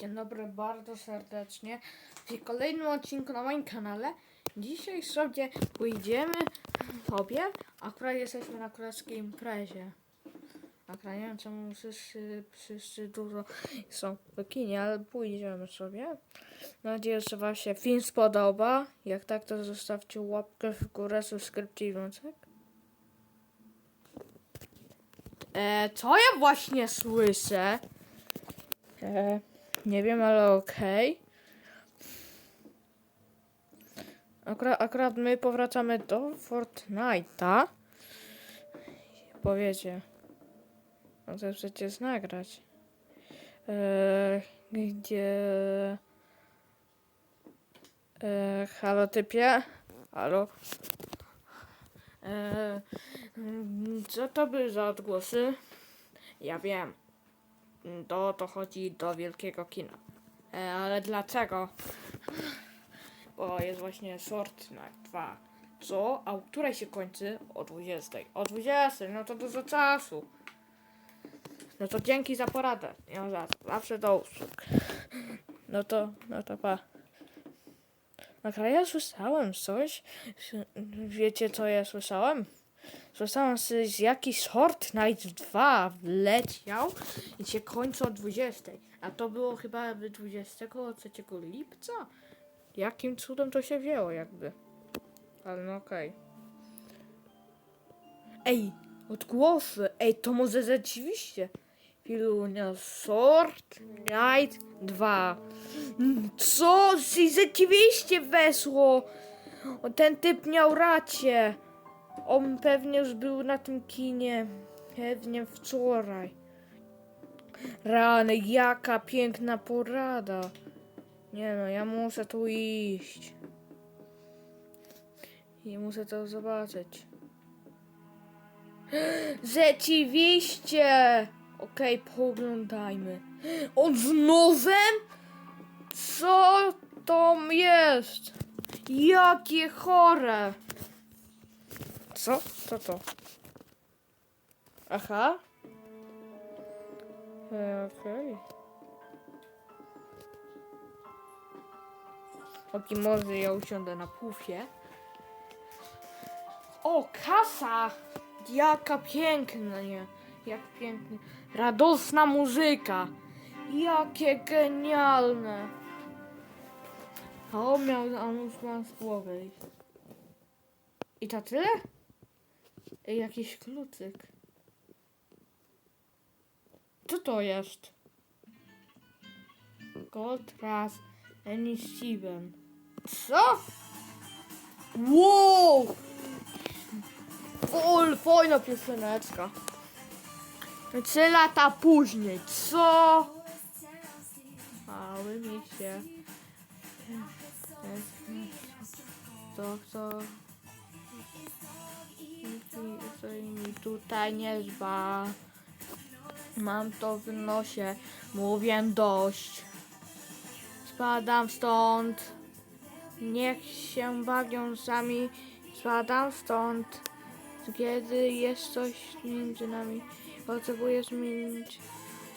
Dzień dobry bardzo serdecznie w kolejnym odcinku na moim kanale. Dzisiaj sobie pójdziemy sobie, akurat jesteśmy na królewskiej imprezie. Akurat nie wiem czemu wszyscy, wszyscy dużo są w kinie, ale pójdziemy sobie. Mam nadzieję, że wam się film spodoba. Jak tak, to zostawcie łapkę w górę, subskrypcję i dzwonek. E, co ja właśnie słyszę? E, nie wiem, ale okej. Akurat, akurat my powracamy do Fortnite'a. Powiecie. No to przecież nagrać. E, gdzie... E, halo typie? Halo? E, mm, co to by za odgłosy? Ja wiem. To, to chodzi do wielkiego kina. E, ale dlaczego? Bo jest właśnie Fortnite 2. Co? A u której się kończy? O 20. O 20, no to dużo czasu. No to dzięki za poradę. Ja za, zawsze do usług. No to, no to pa. No ja słyszałem coś. Wiecie co ja słyszałem? Że z jakiś Fortnite 2 wleciał i się kończy o 20. A to było chyba 23 lipca? Jakim cudem to się wzięło jakby? Ale no okej. Ej, odgłosy. Ej, to może rzeczywiście. Filunia Fortnite 2. Mm, Co? Si- Rzeczywiście wesło. Ten typ miał rację. On pewnie już był na tym kinie. Pewnie wczoraj. Rany, jaka piękna porada. Nie no, ja muszę tu iść. I muszę to zobaczyć. Rzeczywiście! Okej, poglądajmy. On z nowem? Co to jest? Jakie chore! Co? Co to? Aha. E, Okej. Okay. może ja usiądę na pufie. O, kasa! Jaka piękna, nie? Jak pięknie. Radosna muzyka. Jakie genialne. A miał, a on już z głowy. I to tyle? Jakiś kluczyk. Co to jest? Any Steven. Co? Wow! Ol, fajna pioseneczka. Trzy lata później, co? Mały mi się. To, co? Mi tutaj nie zba. Mam to w nosie, mówię dość. Spadam stąd. Niech się bawią sami. Spadam stąd. Kiedy jest coś między nami, potrzebuję zmienić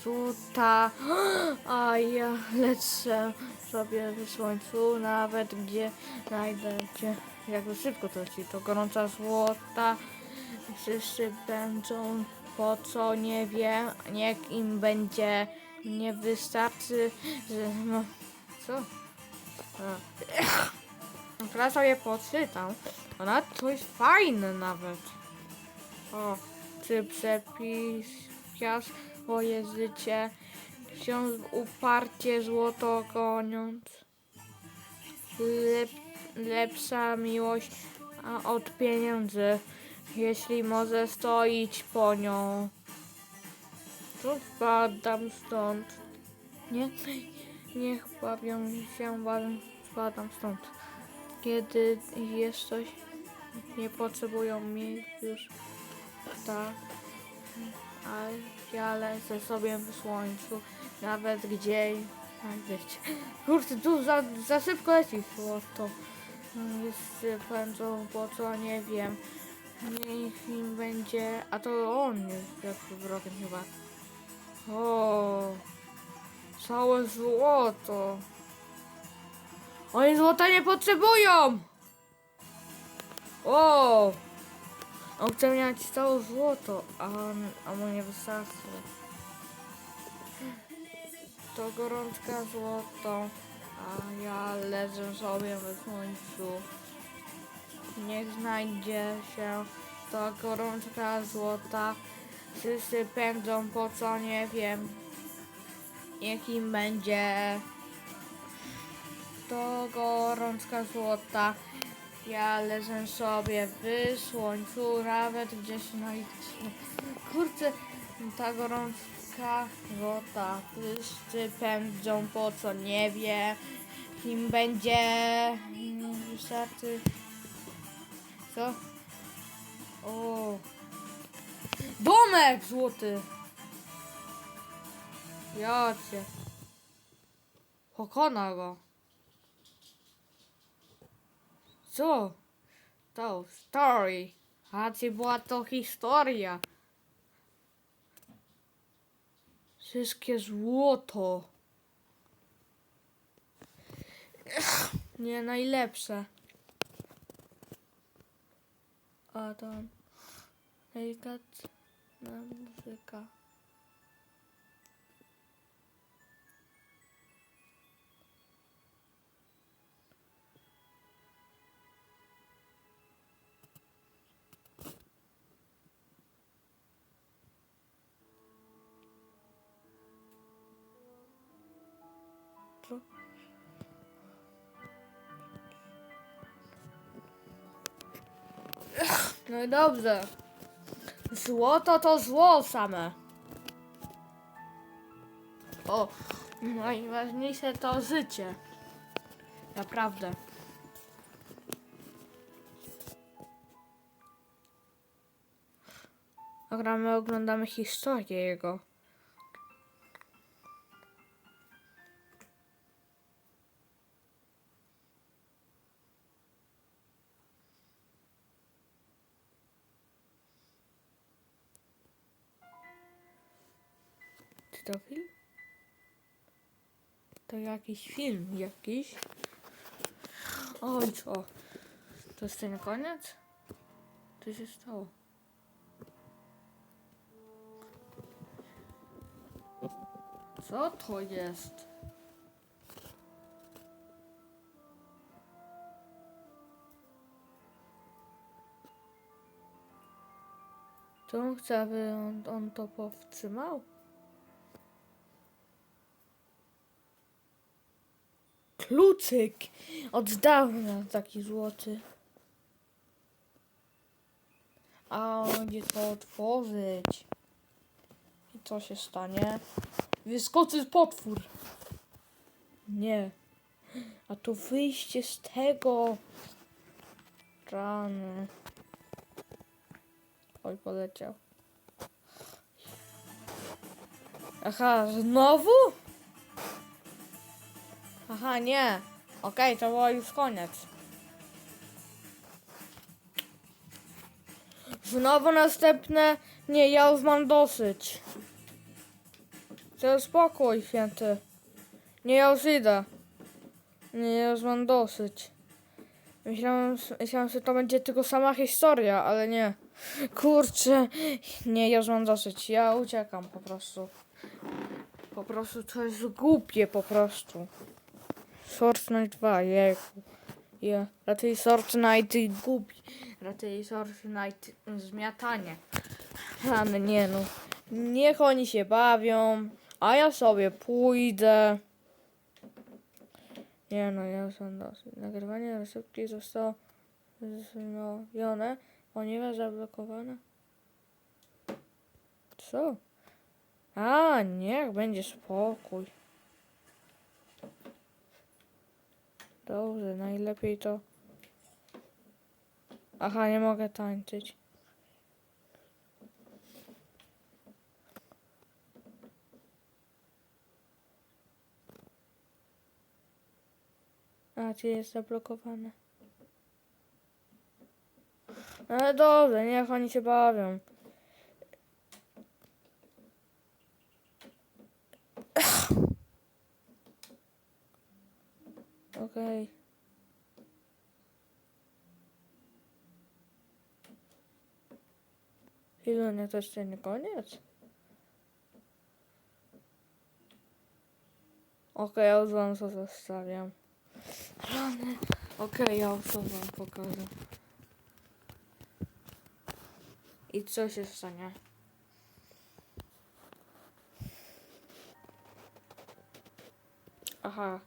złota. A ja lecę sobie w słońcu, nawet gdzie znajdę cię. Jakby szybko to leci, to gorąca złota. Wszyscy będą po co nie wiem, niech im będzie. Nie wystarczy, że no. Co? A. Teraz sobie poczytam. Ona to jest fajne nawet. O, czy przepis swoje życie, wciąż uparcie złoto goniąc. Lepsza miłość od pieniędzy, jeśli może stoić po nią. To spadam stąd. Nie, niech bawią się, spadam stąd. Kiedy jest coś, nie potrzebują mnie już tak. A ja lecę sobie w słońcu, nawet gdzie znajdziecie. Kurde, tu za, za szybko leci złoto. Jest pędzą, bo co nie wiem. Niech im będzie. A to on jest jak wrogiem chyba. O, Całe złoto. Oni złota nie potrzebują! O! On chce mieć całe złoto, a, a mu nie wystarczy. To gorączka złoto, a ja leżę sobie w słońcu. Niech znajdzie się to gorączka złota. Wszyscy pędzą po co nie wiem. Jakim będzie to gorączka złota. Ja leżę sobie w słońcu, nawet gdzieś na Kurczę, ta gorączka złota. Wszyscy pędzą po co nie wie. Kim będzie. Co? O. Domek złoty! Ja cię. Pokona go. Co? To story. A ci była to historia. Wszystkie złoto. Nie najlepsze. A tam delikatna muzyka. Co? No i dobrze. Złoto to zło same. O, najważniejsze to życie. Naprawdę. Dobra, my oglądamy historię jego. Czy to? To jakiś film, jakiś. Oj, co? To jest ten koniec? Co się stało? Co to jest? Co on chce, aby on, on to powstrzymał? Kluczyk! Od dawna taki złoty. A on to otworzyć. I co się stanie? Wyskoczy potwór. Nie. A to wyjście z tego. Rany. Oj, poleciał. Aha, znowu? Aha, nie. Okej, to było już koniec. Znowu następne. Nie, ja już mam dosyć. To spokój, święty. Nie, ja już idę. Nie, ja już mam dosyć. Myślałem, myślałem, że to będzie tylko sama historia, ale nie. Kurczę. Nie, ja już mam dosyć. Ja uciekam po prostu. Po prostu to jest głupie po prostu. Fortnite 2, jejku. Ja, raczej Fortnite głupi. Raczej Fortnite zmiatanie. Ale nie no. Niech oni się bawią, a ja sobie pójdę. Nie no, ja są dosyć. Nagrywanie recepki zostało wznowione, ponieważ zablokowane. Co? A, niech będzie spokój. Dobrze, najlepiej to. Aha, nie mogę tańczyć. A, czy jest zablokowane? Ale dobrze, niech oni się bawią. Okej. Ilunia to jeszcze nie koniec? Okej, ja już wam to zostawiam. Rany. Okej, ja już to wam pokażę. I co się stanie? Aha.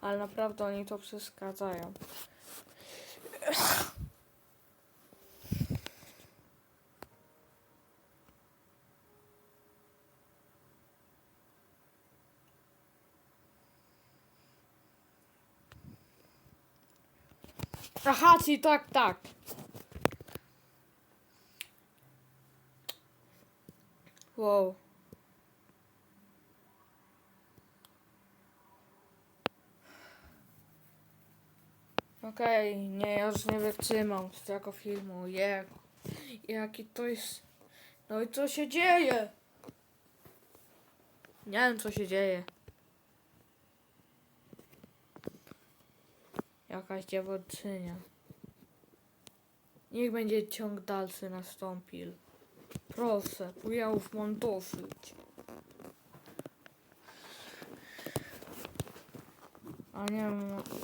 Ale naprawdę oni to przeszkadzają. Aha, czyli tak, tak. Wow. Okej, nie, ja już nie wytrzymam z tego filmu. Je, jaki to jest. No i co się dzieje? Nie wiem, co się dzieje. Jakaś dziewczynia. Niech będzie ciąg dalszy nastąpił. Proszę, bo ja już mam dosyć. A nie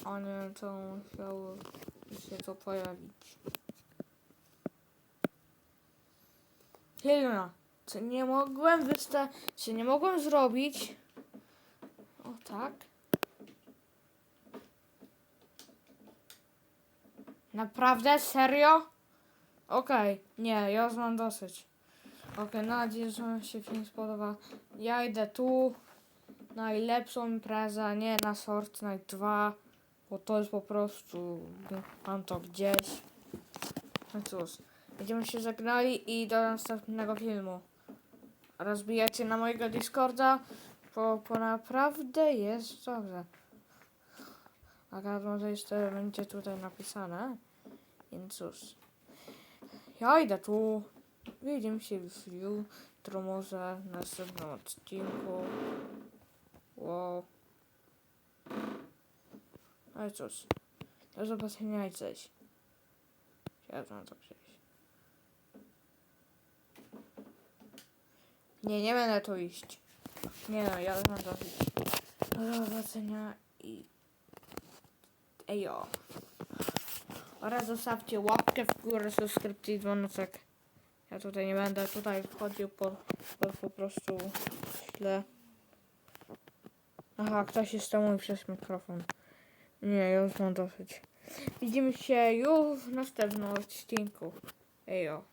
a nie to musiało się to pojawić. Helena, czy nie mogłem wysta... Czy nie mogłem zrobić... O tak? Naprawdę? Serio? Okej, nie, ja mam dosyć. Okej, mam nadzieję, że się film spodoba. Ja idę tu. Najlepszą imprezę, nie na Fortnite 2. Bo to jest po prostu... Mam to gdzieś. No cóż, będziemy się żegnali i do następnego filmu. Rozbijacie na mojego Discorda, bo, bo naprawdę jest dobrze. A może jeszcze będzie tutaj napisane. Więc cóż. Ja idę tu. Widzimy się już jutro może na następnym odcinku. Wow. I cóż. Do zobaczenia i cześć. Znam to przejść. Nie, nie będę tu iść. Nie no, ja znam to iść. Do zobaczenia i... Ejo. Oraz zostawcie łapkę w górę, subskrypcję i dzwoneczek. Ja tutaj nie będę tutaj wchodził po, po prostu źle. Aha, ktoś jeszcze mówi przez mikrofon. Nie, już mam dosyć. Widzimy się już w następnym odcinku. Ejo.